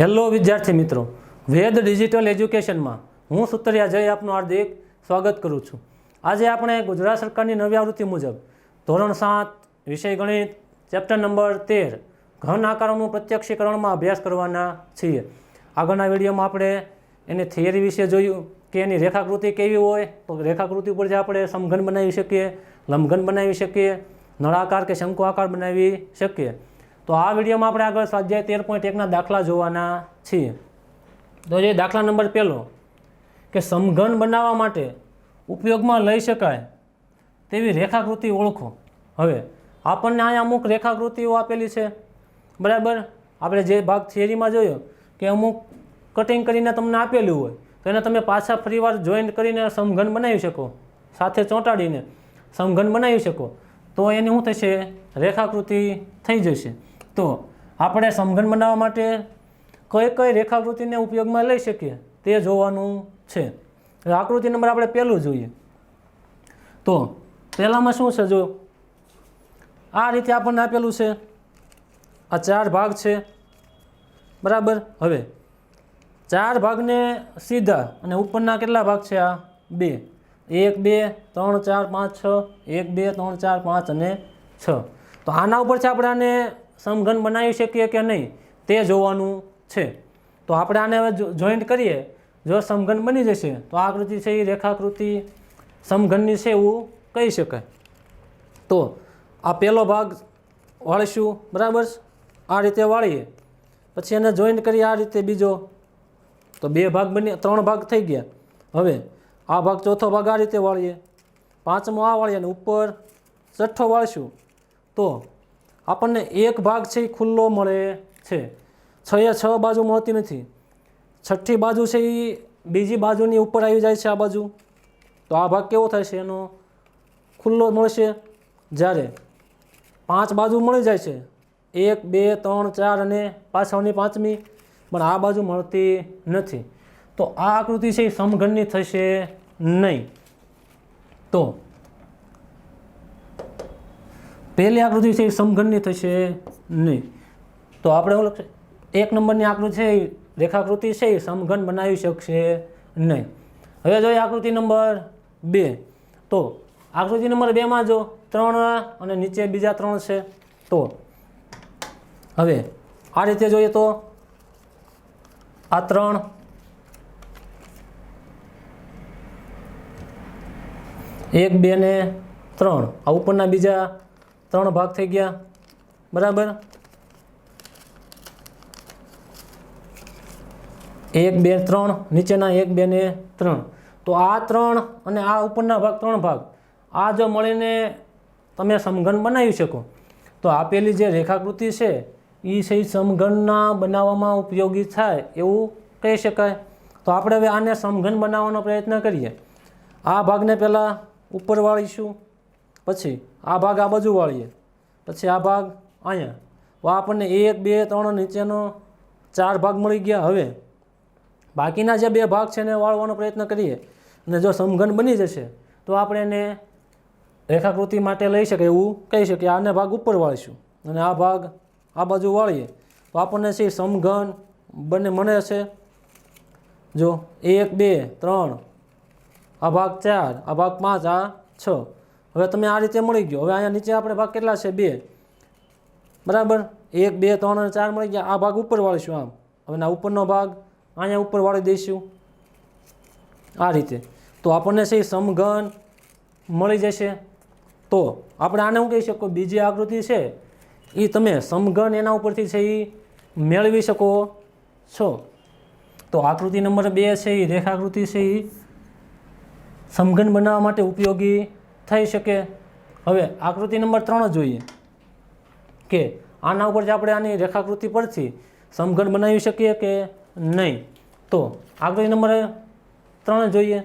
Hello વિદ્યાર્થી મિત્રો, વેદ digital એજ્યુકેશનમાં હું સુતરિયા જય આપનું હાર્દિક સ્વાગત કરું છું. આજે આપણે ગુજરાત સરકારની નવી આવૃત્તિ મુજબ ધોરણ સાત, વિષય ગણિત, ચેપ્ટર નંબર તેર, ઘન આકારોનું પ્રત્યક્ષીકરણમાં અભ્યાસ કરવાના છીએ. આગળના વિડીયોમાં આપણે એની થિયરી વિશે જોયું કે એની રેખાકૃતિ કેવી હોય, તો રેખાકૃતિ ઉપર જે આપણે સમઘન બનાવી શકીએ, લંબઘન બનાવી શકીએ, નળાકાર કે શંકુ આકાર બનાવી શકીએ. તો આ વિડીયોમાં આપણે આગળ સ્વાધ્યાય તેર પોઈન્ટ એકના દાખલા જોવાના છીએ. તો જે દાખલા નંબર પહેલો, કે સમઘન બનાવવા માટે ઉપયોગમાં લઈ શકાય તેવી રેખાકૃતિ ઓળખો. હવે, આપણને અહીંયા અમુક રેખાકૃતિઓ આપેલી છે. બરાબર? આપણે જે ભાગ થિયરીમાં જોયો, કે અમુક કટિંગ કરીને તમને આપેલું હોય, તો એને તમે પાછા ફરીવાર જોઈન્ટ કરીને સમઘન બનાવી શકો. સાથે ચોંટાડીને સમઘન બનાવી શકો. તો એની શું થશે? રેખાકૃતિ થઈ જશે. તો આપણે સમઘન બનાવવા માટે કઈ કઈ રેખાકૃતિને ઉપયોગમાં લઈ શકીએ? તે જોવાનું છે. આકૃતિ નંબર આપણે પહેલું જોઈએ. તો પહેલામાં શું છે જો? આ રીતે આપણને આપેલું છે. આ ચાર ભાગ છે. બરાબર? હવે ચાર ભાગને સીધા અને ઉપરના કેટલા ભાગ છે આ? બે. એક, બે, ત્રણ, ચાર, પાંચ, છ. એક, બે, ત્રણ, ચાર, પાંચ અને છ. તો આના ઉપર છે આપણે આને સમઘન બનાવી શકીએ કે નહીં, તે જોવાનું છે. તો આપણે આને હવે જોઈન્ટ કરીએ. જો સમઘન બની જશે, તો આ આકૃતિ છે એ રેખાકૃતિ સમઘનની છે એવું કહી શકાય. તો આ પહેલો ભાગ વાળીશું, બરાબર આ રીતે વાળીએ. પછી એને જોઈન્ટ કરીએ, આ રીતે બીજો. તો બે ભાગ બની, ત્રણ ભાગ થઈ ગયા. હવે આ ભાગ ચોથો ભાગ આ રીતે વાળીએ. પાંચમો આ વાળીએ અને ઉપર છઠ્ઠો વાળશું. તો આપણને એક ભાગ છે એ ખુલ્લો મળે છે. છ એ છ બાજુ મળતી નથી. છઠ્ઠી બાજુ છે એ બીજી બાજુની ઉપર આવી જાય છે આ બાજુ. તો આ ભાગ કેવો છે એનો ખુલ્લો મળશે જ્યારે પાંચ બાજુ મળી જાય છે. એક, બે, ત્રણ, ચાર અને પાછળની પાંચમી. પણ આ બાજુ મળતી નથી. તો આ આકૃતિ છે એ સમઘનની થશે નહીં. તો પહેલી આકૃતિ છે એ સમઘનની થશે નહીં. તો આપણે એવું લખશે? એક નંબરની આકૃતિ છે એ રેખાકૃતિ છે એ સમઘન બનાવી શકશે નહીં. હવે જોઈએ આકૃતિ નંબર બે. તો આકૃતિ નંબર બેમાં જો ત્રણ અને નીચે બીજા ત્રણ છે, તો હવે આ રીતે જોઈએ તો આ ત્રણ એક, બે ને ત્રણ. આ ઉપરના બીજા ત્રણ ભાગ થઈ ગયા. બરાબર? એક, બે, ત્રણ, નીચેના એક, બે ને ત્રણ. તો આ ત્રણ અને આ ઉપરના ભાગ ત્રણ ભાગ. આ જો મળીને તમે સમઘન બનાવી શકો. તો આપેલી જે રેખાકૃતિ છે એ છે સમઘનના બનાવવામાં ઉપયોગી થાય એવું કહી શકાય. તો આપણે હવે આને સમઘન બનાવવાનો પ્રયત્ન કરીએ. આ ભાગને પહેલાં ઉપર વાળીશું. પછી આ ભાગ આ બાજુ વાળીએ. પછી આ ભાગ અહીંયા. તો આપણને એક, બે, ત્રણ નીચેનો ચાર ભાગ મળી ગયા હવે. બાકીના જે બે ભાગ છે એને વાળવાનો પ્રયત્ન કરીએ. અને જો સમઘન બની જશે, તો આપણે એને રેખાકૃતિ માટે લઈ શકે એવું કહી શકીએ. આને ભાગ ઉપર વાળીશું. અને આ ભાગ આ બાજુ વાળીએ. તો આપણને છે સમઘન બંને મળે છે. જો એક, બે, ત્રણ. આ ભાગ ચાર, આ ભાગ પાંચ, આ છ. હવે તમે આ રીતે મળી ગયો. હવે અહીંયા નીચે આપણે ભાગ કેટલા છે? બે. બરાબર? એક, બે, ત્રણ અને ચાર મળી ગયા. આ ભાગ ઉપર વાળીશું આમ. હવે આ ઉપરનો ભાગ અહીંયા ઉપર વાળી દઈશું. આ રીતે. તો આપણને છે સમઘન મળી જશે. તો આપણે આને હું કહી શકો? બીજી આકૃતિ છે એ તમે સમઘન એના ઉપરથી છે એ મેળવી શકો છો. તો આકૃતિ નંબર બે છે એ રેખાકૃતિ છે એ સમઘન બનાવવા માટે ઉપયોગી થઈ શકે? હવે આકૃતિ નંબર ત્રણ જોઈએ કે આના ઉપર જે આપણે આની રેખાકૃતિ પરથી સમઘન બનાવી શકીએ કે નહીં? તો આકૃતિ નંબર ત્રણ જોઈએ.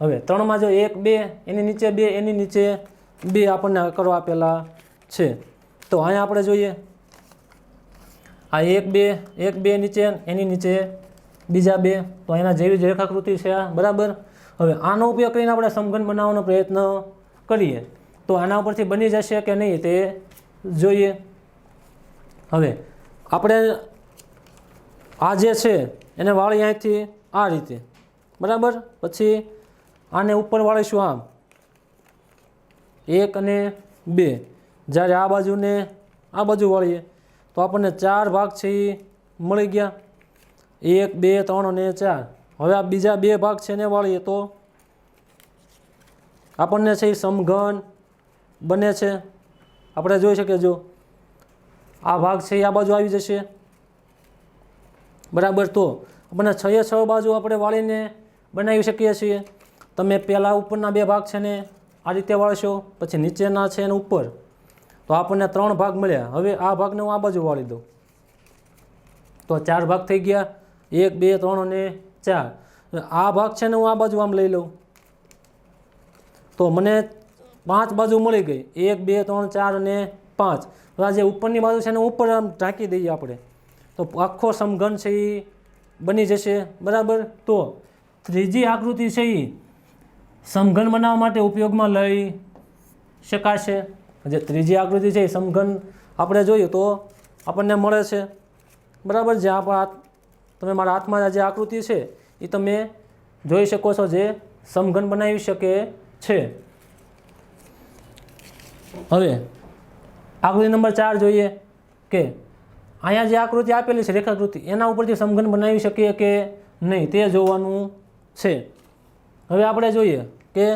હવે ત્રણમાં જો એક, બે, એની નીચે બે, એની નીચે બે આપણને કરો આપેલા છે. તો અહીંયા આપણે જોઈએ. આ એક, બે એક, બે નીચે, એની નીચે બીજા બે. તો એના જેવી જ રેખાકૃતિ છે આ. બરાબર? હવે આનો ઉપયોગ કરીને આપણે સમઘન બનાવવાનો પ્રયત્ન કરીએ, તો આના ઉપરથી બની જશે કે નહીં તે જોઈએ. હવે, આપણે આ જે છે, એને વાળી અહીંથી આ રીતે. બરાબર? પછી આને ઉપર વાળીશું આમ. એક અને બે. જ્યારે આ બાજુને આ બાજુ વાળીએ, તો આપણને ચાર ભાગ છે એ મળી ગયા. એક, બે, ત્રણ અને ચાર. હવે આ બીજા બે ભાગ છે એને વાળીએ તો આપણને છે એ સમઘન બને છે. આપણે જોઈ શકીએ જો. આ ભાગ છે એ આ બાજુ આવી જશે. બરાબર તો આપણને છ એ છ બાજુ આપણે વાળીને બનાવી શકીએ છીએ. તમે પહેલાં ઉપરના બે ભાગ છે ને આ રીતે વાળશો, પછી નીચેના છે એને ઉપર. તો આપણને ત્રણ ભાગ મળ્યા. હવે આ ભાગને હું આ બાજુ વાળી દઉં. તો ચાર ભાગ થઈ ગયા. એક, બે, ત્રણ અને ચાર. આ ભાગ છે ને હું આ બાજુ આમ લઈ લઉં. તો મને પાંચ બાજુ મળી ગઈ. એક, બે, ત્રણ, ચાર અને પાંચ. આ જે ઉપરની બાજુ છે ને, ઉપર આમ ઢાંકી દઈએ આપણે. તો આખો સમઘન છે એ બની જશે. બરાબર? તો ત્રીજી આકૃતિ છે એ સમઘન બનાવવા માટે ઉપયોગમાં લઈ શકાશે. જે ત્રીજી આકૃતિ છે એ સમઘન આપણે જોઈએ તો આપણને મળે છે. બરાબર? જે આપણા હાથ, તમે મારા હાથમાં જે આકૃતિ છે એ તમે જોઈ શકો છો જે સમઘન બનાવી શકે છે. હવે, આકૃતિ નંબર ચાર જોઈએ કે અહીંયા જે આકૃતિ આપેલી છે, રેખાકૃતિ, એના ઉપરથી સમઘન બનાવી શકીએ કે નહીં, તે જોવાનું છે. હવે આપણે જોઈએ કે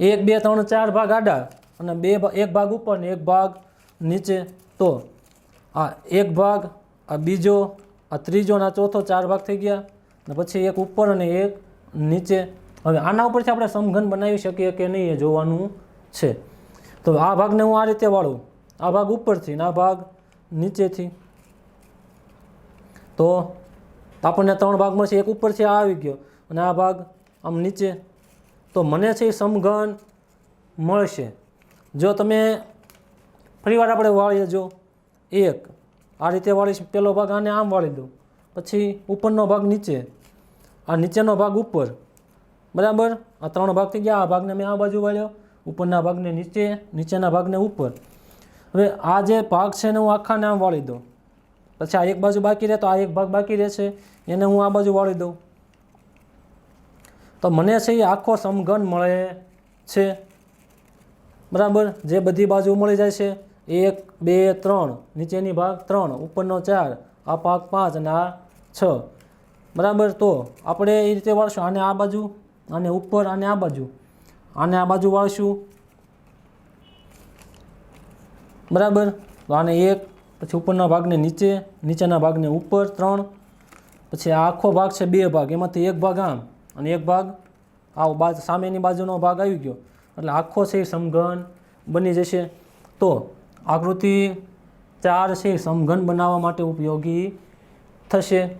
એક, બે, ત્રણ, ચાર ભાગ આડા અને બે એક ભાગ ઉપર ને એક ભાગ નીચે. તો આ એક ભાગ, આ બીજો, આ ત્રીજો અને ચોથો ચાર ભાગ થઈ ગયા. અને પછી એક ઉપર અને એક નીચે. હવે આના ઉપરથી આપણે સમઘન બનાવી શકીએ કે નહીં એ જોવાનું છે. તો આ ભાગને હું આ રીતે વાળું. આ ભાગ ઉપરથી ને આ ભાગ નીચેથી. તો આપણને ત્રણ ભાગ મળશે. એક ઉપરથી આ આવી ગયો અને આ ભાગ આમ નીચે. તો મને છે સમઘન મળશે. જો તમે ફરીવાર આપણે વાળીએ જો. એક. આ રીતે વાળીશ. પહેલો ભાગ આને આમ વાળી દઉં. પછી ઉપરનો ભાગ નીચે. આ નીચેનો ભાગ ઉપર. બરાબર? આ ત્રણ ભાગ થઈ ગયા. આ ભાગને મેં આ બાજુ વાળ્યો. ઉપરના ભાગને નીચે, નીચેના ભાગને ઉપર. હવે આ જે ભાગ છે એને હું આખાને આમ વાળી દઉં. પછી આ એક બાજુ બાકી રહે તો આ એક ભાગ બાકી રહેશે. એને હું આ બાજુ વાળી દઉં. તો મને છે એ આખો સમઘન મળે છે. બરાબર? જે બધી બાજુ મળી જાય છે. એક, બે, ત્રણ. નીચેની ભાગ ત્રણ. ઉપરનો ચાર. આ ભાગ પાંચ અને આ છ. બરાબર? તો આપણે એ રીતે વાળશું. આને આ બાજુ આને ઉપર આને આ બાજુ. આને આ બાજુ વાળશું. બરાબર? તો આને એક, પછી ઉપરના ભાગને નીચે, નીચેના ભાગને ઉપર ત્રણ, પછી આ આખો ભાગ છે બે ભાગ. એમાંથી એક ભાગ આમ અને એક ભાગ આવો બાજ, સામેની બાજુનો ભાગ આવી ગયો. એટલે આખો છે સમઘન બની જશે. તો આકૃતિ ચાર છે સમઘન બનાવવા માટે ઉપયોગી થશે.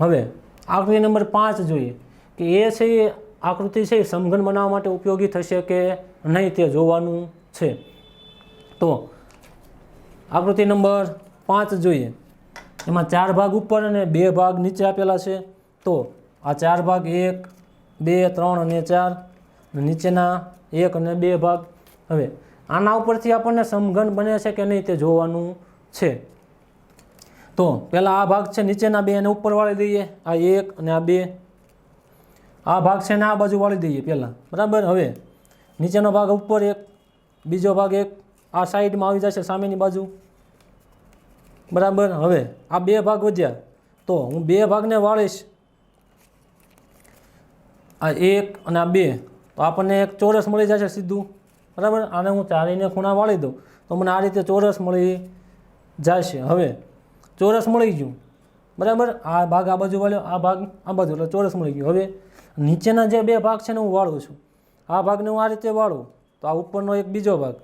હવે આકૃતિ નંબર પાંચ જોઈએ કે એ છે આકૃતિ છે એ સમઘન બનાવવા માટે ઉપયોગી થશે કે નહીં તે જોવાનું છે. તો આકૃતિ નંબર પાંચ જોઈએ. એમાં ચાર ભાગ ઉપર અને બે ભાગ નીચે આપેલા છે. તો આ ચાર ભાગ એક, બે, ત્રણ અને ચાર નીચેના એક અને બે ભાગ. હવે, આના ઉપરથી આપણને સમઘન બને છે કે નહીં તે જોવાનું છે. તો પહેલાં આ ભાગ છે નીચેના બે એને ઉપર વાળી દઈએ આ એક અને આ બે. આ ભાગ છે ને આ બાજુ વાળી દઈએ પહેલાં. બરાબર? હવે નીચેનો ભાગ ઉપર એક, બીજો ભાગ એક, આ સાઈડમાં આવી જશે સામેની બાજુ. બરાબર? હવે આ બે ભાગ વધ્યા. તો હું બે ભાગને વાળીશ. આ એક અને આ બે. તો આપણને એક ચોરસ મળી જશે સીધું. બરાબર? આને હું ચારીને ખૂણા વાળી દઉં. તો મને આ રીતે ચોરસ મળી જશે. હવે ચોરસ મળી ગયું. બરાબર? આ ભાગ આ બાજુ વાળ્યો, આ ભાગ આ બાજુ. એટલે ચોરસ મળી ગયું. હવે નીચેના જે બે ભાગ છે ને હું વાળું છું. આ ભાગને હું આ રીતે વાળું, તો આ ઉપરનો એક બીજો ભાગ.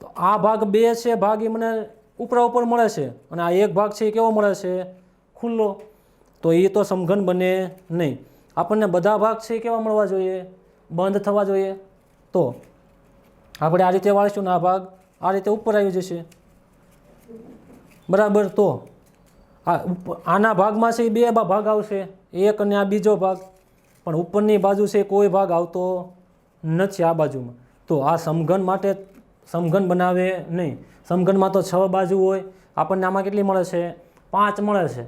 તો આ ભાગ બે છે, ભાગ એ મને ઉપરા ઉપર મળે છે અને આ એક ભાગ છે એ કેવો મળે છે? ખુલ્લો. તો એ તો સમઘન બને નહીં. આપણને બધા ભાગ છે એ કેવા મળવા જોઈએ? બંધ થવા જોઈએ. તો આપણે આ રીતે વાળીશું ને આ ભાગ આ રીતે ઉપર આવી જશે. બરાબર? તો આ આના ભાગમાં છે એ બા- ભાગ આવશે. એક અને આ બીજો ભાગ. પણ ઉપરની બાજુ છે કોઈ ભાગ આવતો નથી આ બાજુમાં. તો આ સમઘન માટે સમઘન બનાવે નહીં. સમઘનમાં તો છ બાજુ હોય. આપણને આમાં કેટલી મળે છે? પાંચ મળે છે.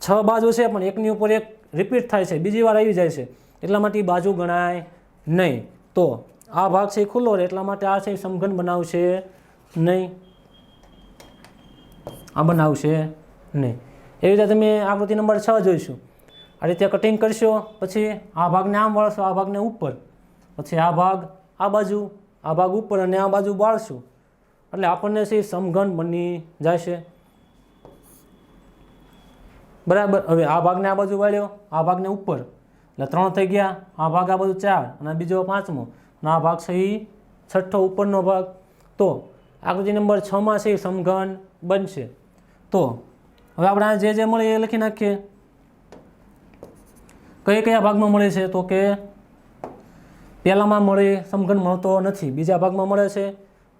છ બાજુ છે પણ એકની ઉપર એક રિપીટ થાય છે. બીજી વાર આવી જાય છે. એટલા માટે એ બાજુ ગણાય નહીં. તો આ ભાગ છે ખુલ્લો રહે. એટલા માટે આ છે સમઘન બનાવશે નહીં. આ બનાવશે નહીં. એવી રીતે તમે આકૃતિ નંબર છ જોઈશું. આ રીતે કટિંગ કરશો, પછી આ ભાગને આમ વાળશો, આ ભાગને ઉપર. પછી આ ભાગ આ બાજુ, આ ભાગ ઉપર અને આ બાજુ બાળશું. એટલે આપણને છે સમઘન બની જશે. બરાબર? હવે આ ભાગને આ બાજુ વાળ્યો, આ ભાગને ઉપર. એટલે ત્રણ થઈ ગયા, આ ભાગ આ બાજુ ચાર અને બીજો પાંચમો. અને આ ભાગ છે એ છઠ્ઠો ઉપરનો ભાગ. તો આકૃતિ નંબર છમાં છે સમઘન બનશે. તો હવે આપણે જે જે મળે એ લખી નાખીએ. કયા કયા ભાગમાં મળે છે? તો કે પહેલામાં મળે, સમઘન મળતો નથી. બીજા ભાગમાં મળે છે.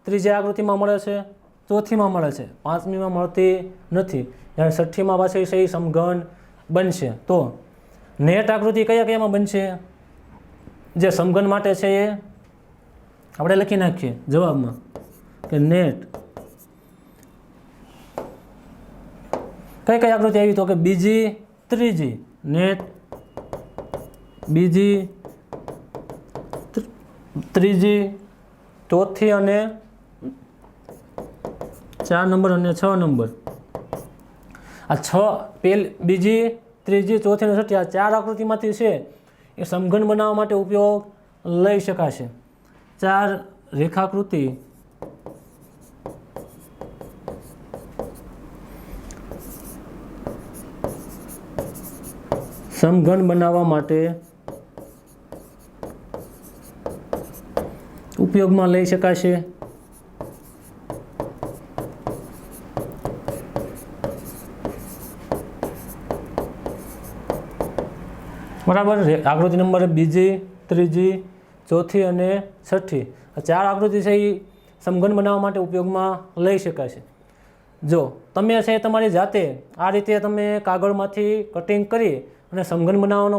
ત્રીજી આકૃતિમાં મળે છે. ચોથીમાં મળે છે. પાંચમીમાં મળતી નથી. જ્યારે છઠ્ઠીમાં પાછી છે એ સમઘન બનશે. તો નેટ આકૃતિ કયા કયામાં બનશે? જે સમઘન માટે છે એ આપણે લખી નાખીએ જવાબમાં કે નેટ. કઈ કઈ આકૃતિ આવી? તો કે બીજી, ત્રીજી. નેટ બીજી ત્રીજી ચોથી અને ચાર નંબર અને છ નંબર. આ છ પેલ બીજી, ત્રીજી, ચોથી અને છઠ્ઠી આ ચાર આકૃતિમાંથી છે એ સમઘન બનાવવા માટે ઉપયોગ લઈ શકાશે. ચાર રેખાકૃતિ. સમઘન બનાવવા માટે ઉપયોગમાં લઈ શકાશે? બરાબર. આકૃતિ નંબર બીજી, ત્રીજી, ચોથી અને છઠ્ઠી. આ ચાર આકૃતિ છે એ સમઘન બનાવવા માટે ઉપયોગમાં લઈ શકાશે. જો, તમે છે તમારી જાતે આ રીતે તમે કાગળમાંથી કટિંગ કરી અને સમઘન બનાવવાનો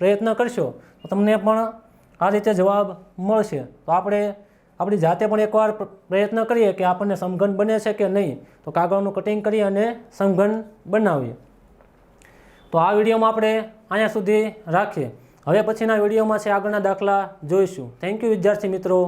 પ્રયત્ન કરશો, તો તમને પણ આ રીતે જવાબ મળશે. તો આપણે આપણી જાતે પણ એકવાર પ્રયત્ન કરીએ કે આપણને સમઘન બને છે કે નહીં, તો કાગળનું કટિંગ કરી અને સમઘન બનાવીએ. તો આ વિડીયોમાં આપણે અહીંયા સુધી રાખીએ. હવે પછીના વિડીયોમાં છે આગળના દાખલા જોઈશું. થેન્ક યુ વિદ્યાર્થી મિત્રો.